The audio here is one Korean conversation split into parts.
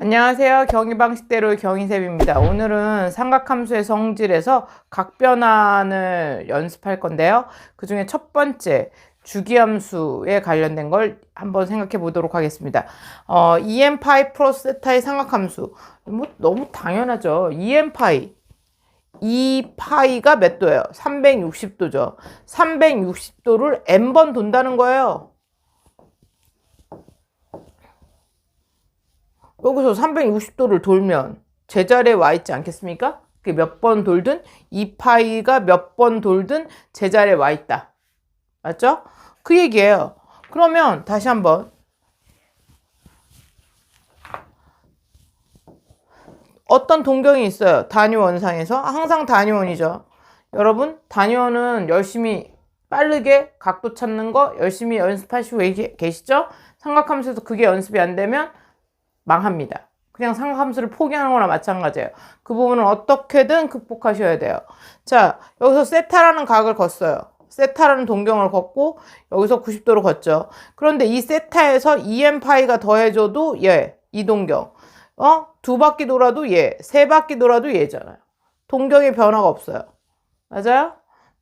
안녕하세요. 경희방식대로 경희쌤입니다. 오늘은 삼각함수의 성질에서 각변환을 연습할 건데요. 그 중에 첫 번째 주기함수에 관련된 걸 한번 생각해 보도록 하겠습니다. 어, EM파이 플러스 세타의 삼각함수. 뭐 너무 당연하죠. EM파이. 이 파이가 몇 도예요? 360도죠. 360도를 n번 돈다는 거예요. 여기서 360도를 돌면 제자리에 와 있지 않겠습니까? 그게 몇번 돌든 이 파이가 몇 번 돌든 제자리에 와 있다. 맞죠? 그 얘기예요. 그러면 다시 한번 어떤 동경이 있어요. 단위원상에서 항상 단위원이죠. 여러분 단위원은 열심히 빠르게 각도 찾는 거 열심히 연습하시고 계시죠? 삼각함수에서 그게 연습이 안 되면 망합니다. 그냥 삼각함수를 포기하는 거나 마찬가지예요. 그 부분은 어떻게든 극복하셔야 돼요. 자, 여기서 세타라는 각을 걷어요. 세타라는 동경을 걷고 여기서 90도로 걷죠. 그런데 이 세타에서 EM파이가 더해져도 얘, 이 동경. 어? 두 바퀴 돌아도 얘, 세 바퀴 돌아도 얘잖아요. 동경의 변화가 없어요. 맞아요?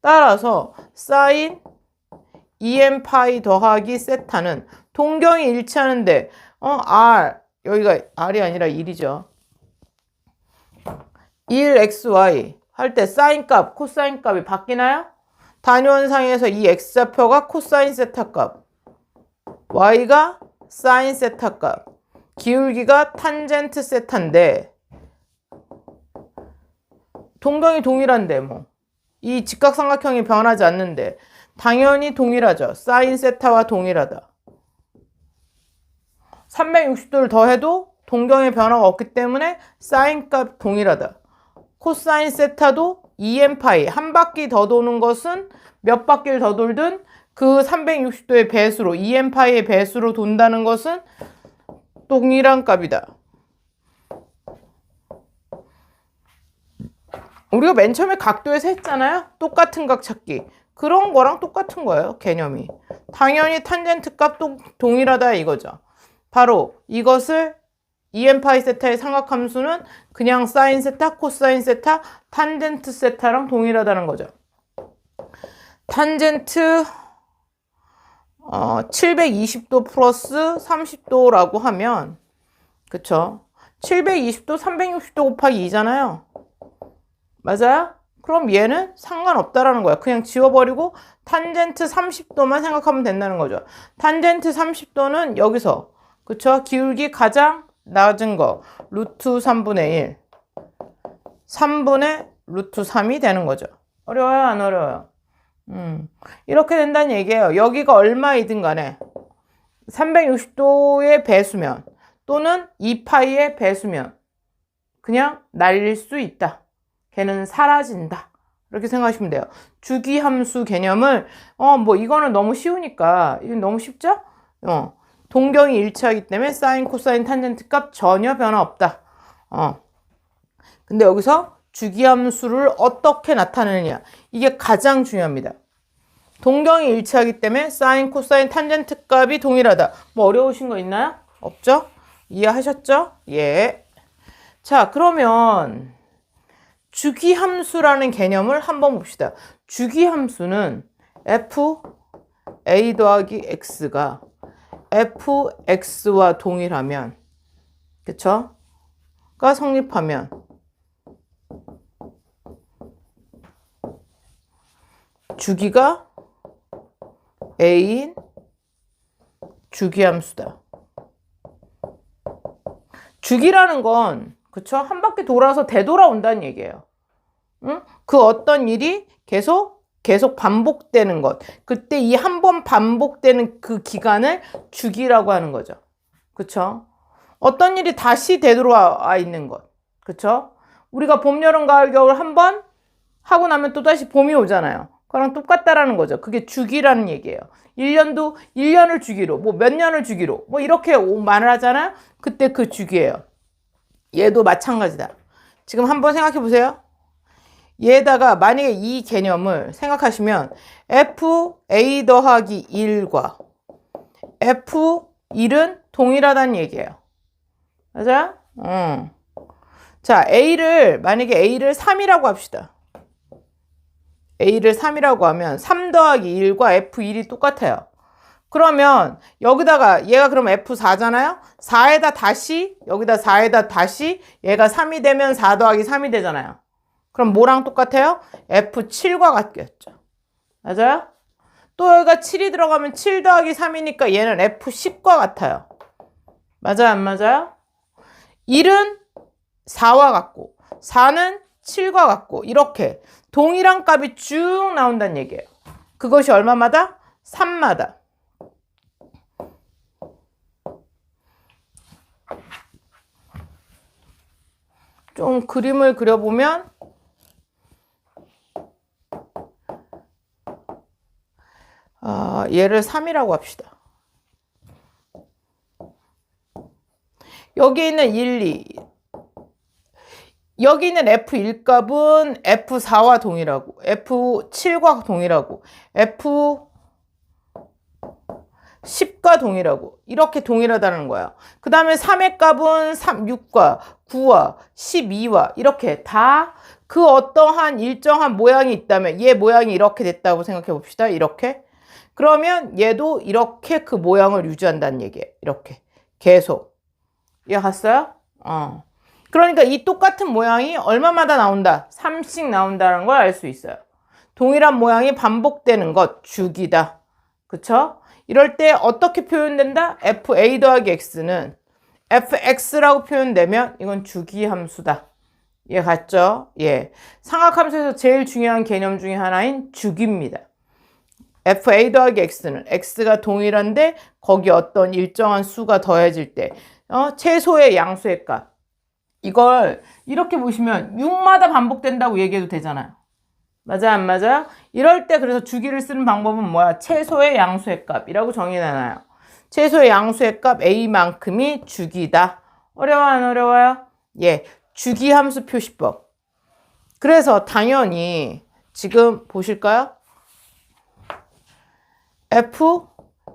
따라서 사인 EM파이 더하기 세타는 동경이 일치하는데 어, R 여기가 R이 아니라 1이죠. 1xy 할 때 사인 값, 코사인 값이 바뀌나요? 단위원상에서 이 x좌표가 코사인 세타 값, y가 사인 세타 값, 기울기가 탄젠트 세타인데 동경이 동일한데 뭐 이 직각삼각형이 변하지 않는데 당연히 동일하죠. 사인 세타와 동일하다. 360도를 더해도 동경의 변화가 없기 때문에 사인 값 동일하다. 코사인 세타도 2n파이 한 바퀴 더 도는 것은 몇 바퀴를 더 돌든 그 360도의 배수로 2n파이의 배수로 돈다는 것은 동일한 값이다. 우리가 맨 처음에 각도에서 했잖아요. 똑같은 각 찾기. 그런 거랑 똑같은 거예요. 개념이. 당연히 탄젠트 값도 동일하다 이거죠. 바로 이것을 EM파이 세타의 삼각함수는 그냥 사인 세타, 코사인 세타, 탄젠트 세타랑 동일하다는 거죠. 탄젠트 어, 720도 플러스 30도라고 하면 그쵸? 720도 360도 곱하기 2잖아요. 맞아요? 그럼 얘는 상관없다라는 거야. 그냥 지워버리고 탄젠트 30도만 생각하면 된다는 거죠. 탄젠트 30도는 여기서 그쵸? 기울기 가장 낮은 거 루트 3분의 1 3분의 루트 3이 되는 거죠. 어려워요? 안 어려워요? 음, 이렇게 된다는 얘기예요. 여기가 얼마이든 간에 360도의 배수면 또는 2파이의 배수면 그냥 날릴 수 있다. 걔는 사라진다. 이렇게 생각하시면 돼요. 주기함수 개념을 어 뭐 이거는 너무 쉬우니까 이건 너무 쉽죠? 어 동경이 일치하기 때문에 사인, 코사인, 탄젠트 값 전혀 변화 없다. 어. 근데 여기서 주기함수를 어떻게 나타내느냐. 이게 가장 중요합니다. 동경이 일치하기 때문에 사인, 코사인, 탄젠트 값이 동일하다. 뭐 어려우신 거 있나요? 없죠? 이해하셨죠? 예. 자, 그러면 주기함수라는 개념을 한번 봅시다. 주기함수는 f a 더하기 x가 fx와 동일하면 그쵸? 가 성립하면 주기가 a인 주기함수다. 주기라는 건 그쵸? 한 바퀴 돌아서 되돌아온다는 얘기예요. 응? 그 어떤 일이 계속 계속 반복되는 것. 그때 이 한 번 반복되는 그 기간을 주기라고 하는 거죠. 그쵸? 어떤 일이 다시 되돌아와 있는 것. 그쵸? 우리가 봄, 여름, 가을, 겨울 한 번 하고 나면 또 다시 봄이 오잖아요. 그랑 똑같다라는 거죠. 그게 주기라는 얘기예요. 1년도 1년을 주기로, 뭐 몇 년을 주기로, 뭐 이렇게 말을 하잖아요. 그때 그 주기예요. 얘도 마찬가지다. 지금 한번 생각해 보세요. 얘에다가 만약에 이 개념을 생각하시면 FA 더하기 1과 F1은 동일하다는 얘기예요. 맞아요? 어. 자, A를, 만약에 A를 3이라고 합시다. A를 3이라고 하면 3 더하기 1과 F1이 똑같아요. 그러면 여기다가 얘가 그럼 F4잖아요? 4에다 다시 여기다 4에다 다시 얘가 3이 되면 4 더하기 3이 되잖아요. 그럼 뭐랑 똑같아요? F7과 같겠죠. 맞아요? 또 여기가 7이 들어가면 7 더하기 3이니까 얘는 F10과 같아요. 맞아요? 안 맞아요? 1은 4와 같고 4는 7과 같고 이렇게 동일한 값이 쭉 나온다는 얘기예요. 그것이 얼마마다? 3마다. 좀 그림을 그려보면 아, 얘를 3이라고 합시다. 여기 있는 1, 2. 여기 있는 F1 값은 F4와 동일하고 F7과 동일하고 F10과 동일하고 이렇게 동일하다는 거야. 그 다음에 3의 값은 3, 6과 9와 12와 이렇게 다 그 어떠한 일정한 모양이 있다면 얘 모양이 이렇게 됐다고 생각해 봅시다. 이렇게. 그러면 얘도 이렇게 그 모양을 유지한다는 얘기예요. 이렇게. 계속. 이해 갔어요? 어. 그러니까 이 똑같은 모양이 얼마마다 나온다? 3씩 나온다는 걸 알 수 있어요. 동일한 모양이 반복되는 것, 주기다. 그쵸? 이럴 때 어떻게 표현된다? fa 더하기 x는 fx라고 표현되면 이건 주기 함수다. 이해 갔죠? 예. 삼각함수에서 제일 중요한 개념 중에 하나인 주기입니다. Fa 더하기 x는 x가 동일한데 거기 어떤 일정한 수가 더해질 때 어, 최소의 양수의 값. 이걸 이렇게 보시면 6마다 반복된다고 얘기해도 되잖아요. 맞아 안 맞아요? 이럴 때 그래서 주기를 쓰는 방법은 뭐야? 최소의 양수의 값이라고 정의해놔요. 최소의 양수의 값 a만큼이 주기다. 어려워 안 어려워요? 예, 주기 함수 표시법. 그래서 당연히 지금 보실까요? F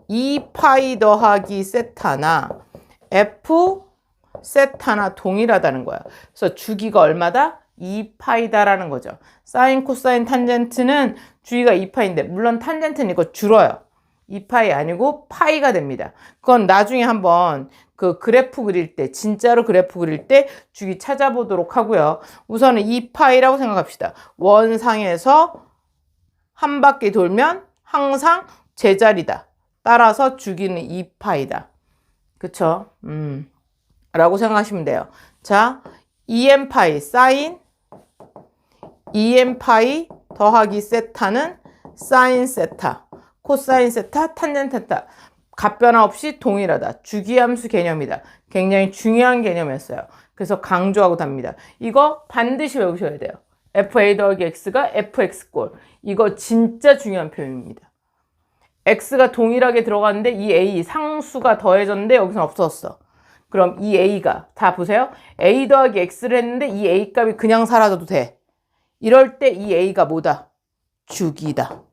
2파이 더하기 세타나 f 세타나 동일하다는 거야. 그래서 주기가 얼마다? 2파이다라는 거죠. 사인, 코사인, 탄젠트는 주기가 2파인데 물론 탄젠트는 이거 줄어요. 2파이 아니고 파이가 됩니다. 그건 나중에 한번 그 그래프 그릴 때 진짜로 그래프 그릴 때 주기 찾아보도록 하고요. 우선은 2파이라고 생각합시다. 원상에서 한 바퀴 돌면 항상 제자리다. 따라서 주기는 2파이다. 그쵸? 음. 라고 생각하시면 돼요. 자, 2n 파이 사인 2n 파이 더하기 세타는 사인 세타, 코사인 세타, 탄젠 세타. 값변화 없이 동일하다. 주기함수 개념이다. 굉장히 중요한 개념이었어요. 그래서 강조하고 답니다. 이거 반드시 외우셔야 돼요. fa 더하기 x가 fx꼴. 이거 진짜 중요한 표현입니다. X가 동일하게 들어갔는데 이 a 상수가 더해졌는데 여기서 없었어. 그럼 이 a가 다 보세요. a 더하기 x를 했는데 이 a 값이 그냥 사라져도 돼. 이럴 때 이 a가 뭐다? 주기다.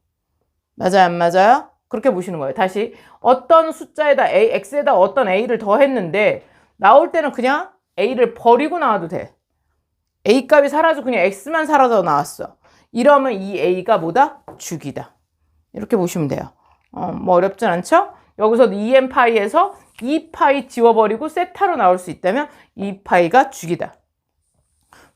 맞아요? 안 맞아요? 그렇게 보시는 거예요. 다시 어떤 숫자에다 a, x에다 어떤 a를 더했는데 나올 때는 그냥 a를 버리고 나와도 돼. a 값이 사라져 그냥 x만 사라져 나왔어. 이러면 이 a가 뭐다? 주기다. 이렇게 보시면 돼요. 어, 뭐 어렵진 않죠? 여기서 2n 파이에서 2파이 지워버리고 세타로 나올 수 있다면 2파이가 주기다.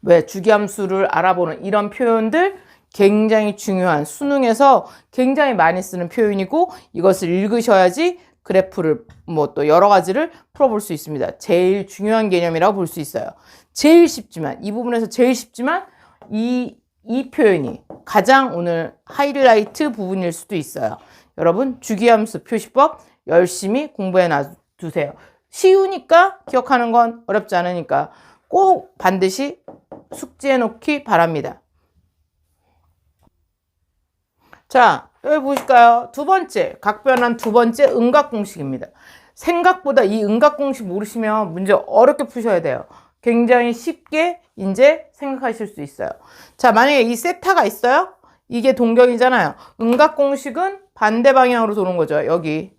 왜 주기함수를 알아보는 이런 표현들 굉장히 중요한 수능에서 굉장히 많이 쓰는 표현이고 이것을 읽으셔야지 그래프를 뭐 또 여러 가지를 풀어볼 수 있습니다. 제일 중요한 개념이라고 볼 수 있어요. 제일 쉽지만 이 부분에서 제일 쉽지만 이, 이 표현이 가장 오늘 하이라이트 부분일 수도 있어요. 여러분 주기함수 표시법 열심히 공부해 놔두세요. 쉬우니까 기억하는 건 어렵지 않으니까 꼭 반드시 숙지해 놓기 바랍니다. 자, 여기 보실까요? 두 번째, 각변환 두 번째 음각 공식입니다. 생각보다 이 음각 공식 모르시면 문제 어렵게 푸셔야 돼요. 굉장히 쉽게 이제 생각하실 수 있어요. 자, 만약에 이 세타가 있어요? 이게 동경이잖아요. 음각 공식은 반대 방향으로 도는 거죠. 여기.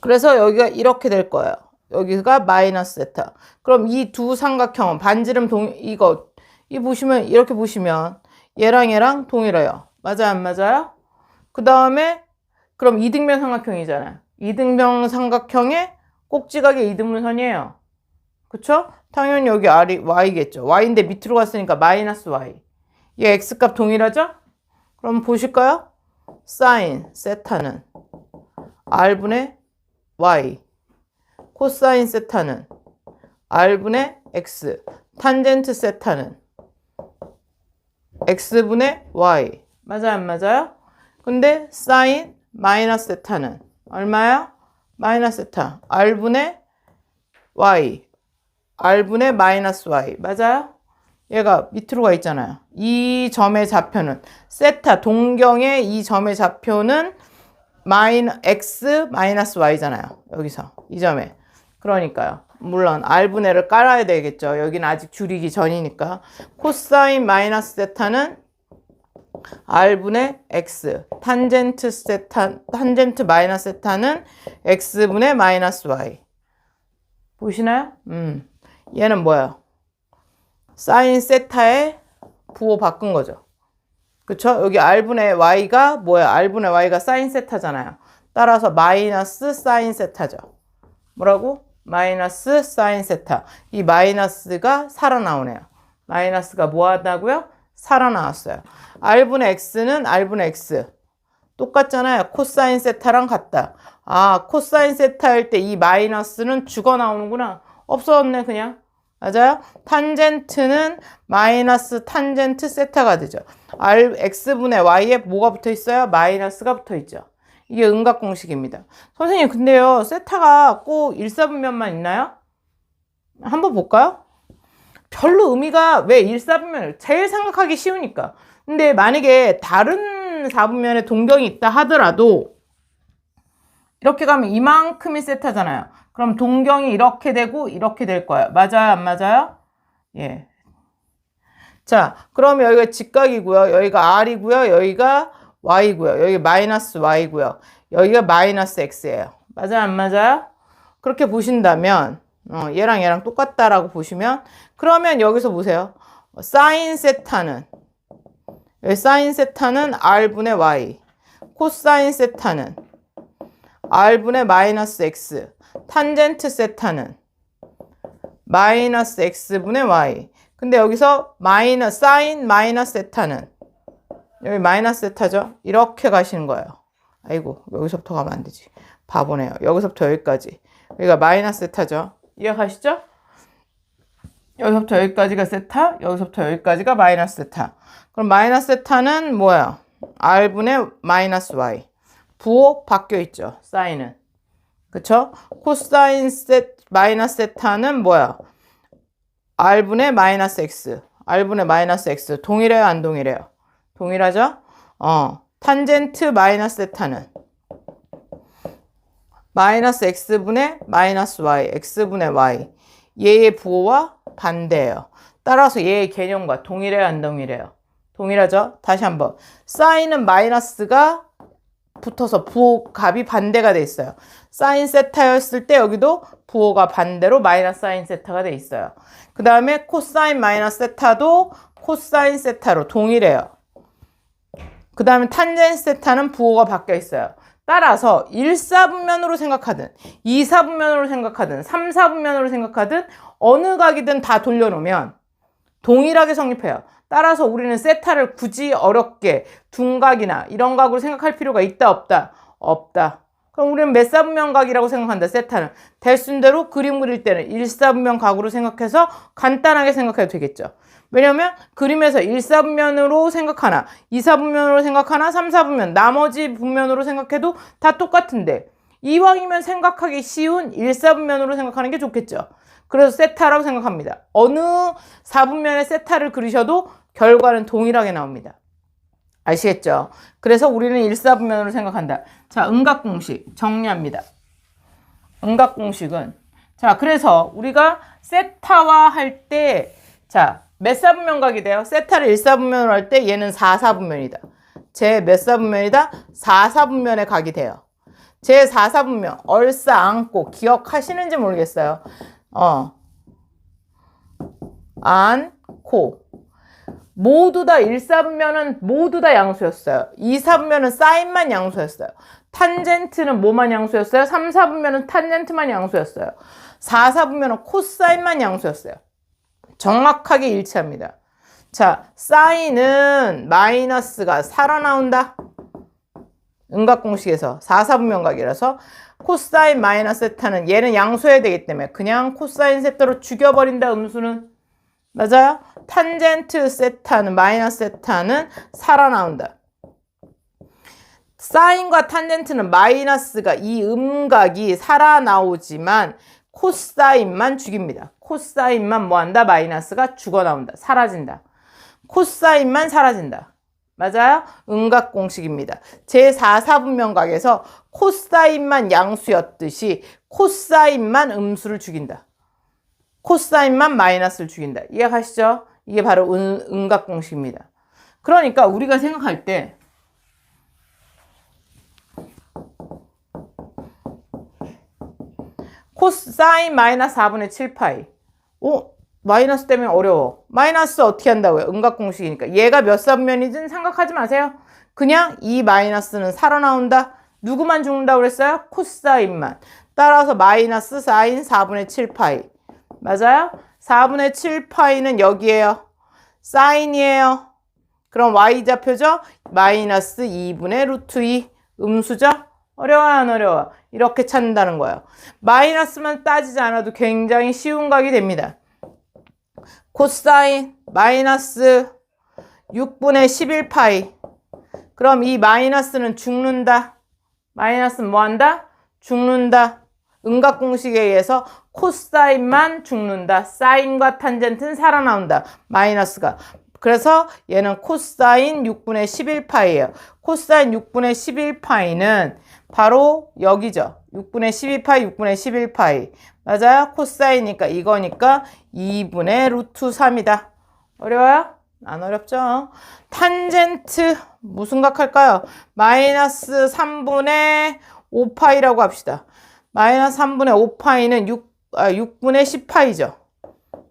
그래서 여기가 이렇게 될 거예요. 여기가 마이너스 세타. 그럼 이 두 삼각형은 반지름 동 이거 이 보시면 이렇게 보시면 얘랑 얘랑 동일해요. 맞아요, 안 맞아요? 그 다음에 그럼 이등변 삼각형이잖아요. 이등변 삼각형의 꼭지각의 이등분선이에요. 그쵸? 당연히 여기 R이 Y겠죠. Y인데 밑으로 갔으니까 마이너스 Y. 얘 X값 동일하죠? 그럼 보실까요? 사인 세타는 R분의 Y. 코사인 세타는 R분의 X. 탄젠트 세타는 X분의 Y. 맞아요, 안 맞아요? 근데 사인 마이너스 세타는 얼마야? 마이너스 세타. R분의 Y. R분의 마이너스 Y. 맞아요? 얘가 밑으로 가 있잖아요. 이 점의 좌표는 세타 동경의 이 점의 좌표는 마이너 x 마이너스 y잖아요. 여기서 이 점에. 그러니까요. 물론 r분의를 깔아야 되겠죠. 여기는 아직 줄이기 전이니까. 코사인 마이너스 세타는 r분의 x. 탄젠트 세타 탄젠트 마이너스 세타는 x분의 마이너스 y. 보시나요? 음. 얘는 뭐예요? 사인 세타의 부호 바꾼 거죠. 그쵸? 여기 r분의 y가 뭐야? r분의 y가 사인 세타잖아요. 따라서 마이너스 사인 세타죠. 뭐라고? 마이너스 사인 세타. 이 마이너스가 살아나오네요. 마이너스가 뭐 하다고요? 살아나왔어요. r분의 x는 r분의 x. 똑같잖아요. 코사인 세타랑 같다. 아, 코사인 세타일 때 이 마이너스는 죽어 나오는구나. 없어졌네, 그냥. 맞아요? 탄젠트는 마이너스 탄젠트 세타가 되죠. R, X분의 Y에 뭐가 붙어 있어요? 마이너스가 붙어 있죠. 이게 음각 공식입니다. 선생님, 근데요, 세타가 꼭 일사분면만 있나요? 한번 볼까요? 별로 의미가 왜 일사분면을 제일 생각하기 쉬우니까. 근데 만약에 다른 사분면에 동경이 있다 하더라도 이렇게 가면 이만큼이 세타잖아요. 그럼 동경이 이렇게 되고 이렇게 될 거예요. 맞아요? 안 맞아요? 예. 자, 그럼 여기가 직각이고요. 여기가 R이고요. 여기가 Y고요. 여기 마이너스 Y고요. 여기가 마이너스 X예요. 맞아요? 안 맞아요? 그렇게 보신다면 어, 얘랑 얘랑 똑같다라고 보시면 그러면 여기서 보세요. 사인 세타는 사인 세타는 R분의 Y 코사인 세타는 R분의 마이너스 X 탄젠트 세타는 마이너스 X분의 Y. 근데 여기서 마이너스 사인 마이너스 세타는 여기 마이너스 세타죠? 이렇게 가시는 거예요. 아이고 여기서부터 가면 안 되지. 바보네요. 여기서부터 여기까지. 여기가 마이너스 세타죠? 이해가시죠? 여기서부터 여기까지가 세타 여기서부터 여기까지가 마이너스 세타. 그럼 마이너스 세타는 뭐야 R분의 마이너스 Y. 부호 바뀌어 있죠 사인은 그쵸? 코사인 세 마이너스 세타는 뭐야? r분의 마이너스 x. r분의 마이너스 x. 동일해요? 안 동일해요? 동일하죠? 어. 탄젠트 마이너스 세타는 마이너스 x분의 마이너스 y. x분의 y. 얘의 부호와 반대예요. 따라서 얘의 개념과 동일해요? 안 동일해요? 동일하죠? 다시 한번. 사인은 마이너스가 붙어서 부호 값이 반대가 돼 있어요. 사인 세타였을 때 여기도 부호가 반대로 마이너스 사인 세타가 돼 있어요. 그 다음에 코사인 마이너스 세타도 코사인 세타로 동일해요. 그 다음에 탄젠 세타는 부호가 바뀌어 있어요. 따라서 1사분면으로 생각하든 2사분면으로 생각하든 3사분면으로 생각하든 어느 각이든 다 돌려놓으면 동일하게 성립해요. 따라서 우리는 세타를 굳이 어렵게 둔각이나 이런 각으로 생각할 필요가 있다 없다? 없다. 그럼 우리는 몇 사분면 각이라고 생각한다. 세타는 대순대로 그림 그릴 때는 1사분면 각으로 생각해서 간단하게 생각해도 되겠죠. 왜냐면 그림에서 1사분면으로 생각하나 2사분면으로 생각하나 3사분면 나머지 분면으로 생각해도 다 똑같은데 이왕이면 생각하기 쉬운 1사분면으로 생각하는 게 좋겠죠. 그래서 세타라고 생각합니다. 어느 4분면의 세타를 그리셔도 결과는 동일하게 나옵니다. 아시겠죠? 그래서 우리는 1사분면으로 생각한다. 자, 음각공식 정리합니다. 음각공식은 자, 그래서 우리가 세타와 할때 자, 몇 사분면 각이 돼요? 세타를 1사분면으로 할 때 얘는 4사분면이다. 제 몇 사분면이다? 4사분면의 각이 돼요. 제 4사분명 얼싸 안고 기억하시는지 모르겠어요. 어. 안고 모두 다 1사분면은 모두 다 양수였어요. 2사분면은 사인만 양수였어요. 탄젠트는 뭐만 양수였어요? 3사분면은 탄젠트만 양수였어요. 4사분면은 코사인만 양수였어요. 정확하게 일치합니다. 자, 사인은 마이너스가 살아나온다. 음각 공식에서 4사분면각이라서 코사인 마이너스 세타는 얘는 양수해야 되기 때문에 그냥 코사인 세타로 죽여버린다 음수는 맞아요? 탄젠트 세타는 마이너스 세타는 살아나온다. 사인과 탄젠트는 마이너스가 이 음각이 살아나오지만 코사인만 죽입니다. 코사인만 뭐한다? 마이너스가 죽어나온다. 사라진다. 코사인만 사라진다. 맞아요? 음각 공식입니다. 제4사분면각에서 코사인만 양수였듯이 코사인만 음수를 죽인다. 코사인만 마이너스를 죽인다. 이해가시죠? 이게 바로 은, 음각 공식입니다. 그러니까 우리가 생각할 때 코사인 마이너스 4분의 7파이. 오, 마이너스 때문에 어려워. 마이너스 어떻게 한다고요? 음각 공식이니까. 얘가 몇 사분면이든 생각하지 마세요. 그냥 이 마이너스는 살아나온다. 누구만 죽는다 그랬어요? 코사인만. 따라서 마이너스 사인 4분의 7파이. 맞아요? 4분의 7파이는 여기에요. 사인이에요. 그럼 y좌표죠? 마이너스 2분의 루트 2 음수죠? 어려워요 안 어려워? 이렇게 찾는다는 거예요. 마이너스만 따지지 않아도 굉장히 쉬운 각이 됩니다. 코사인 마이너스 6분의 11파이 그럼 이 마이너스는 죽는다. 마이너스는 뭐한다? 죽는다. 음각 공식에 의해서 코사인만 죽는다. 사인과 탄젠트는 살아나온다. 마이너스가. 그래서 얘는 코사인 6분의 11파이예요. 코사인 6분의 11파이는 바로 여기죠. 6분의 12파이, 6분의 11파이. 맞아요? 코사이니까 이거니까 2분의 루트 3이다. 어려워요? 안 어렵죠? 탄젠트 무슨 각 할까요? 마이너스 3분의 5파이라고 합시다. 마이너스 3분의 5파이는 6, 아, 6분의 10파이죠.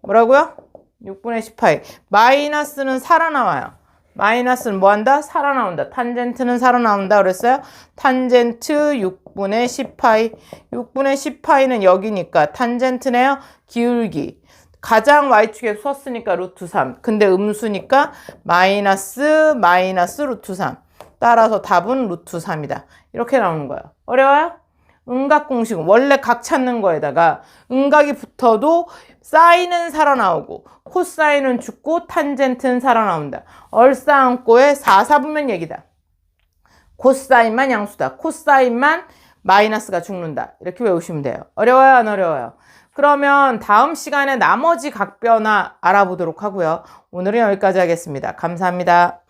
뭐라고요? 6분의 10파이. 마이너스는 살아나와요. 마이너스는 뭐 한다? 살아나온다. 탄젠트는 살아나온다 그랬어요? 탄젠트 6분의 10파이. 6분의 10파이는 여기니까 탄젠트네요. 기울기. 가장 y축에 썼으니까 루트 3. 근데 음수니까 마이너스 마이너스 루트 3. 따라서 답은 루트 3이다. 이렇게 나오는 거예요. 어려워요? 음각 공식은 원래 각 찾는 거에다가 음각이 붙어도 사인은 살아나오고 코사인은 죽고 탄젠트는 살아나온다. 얼싸안고의 4사분면 얘기다. 코사인만 양수다. 코사인만 마이너스가 죽는다. 이렇게 외우시면 돼요. 어려워요? 안 어려워요? 그러면 다음 시간에 나머지 각 변화 알아보도록 하고요. 오늘은 여기까지 하겠습니다. 감사합니다.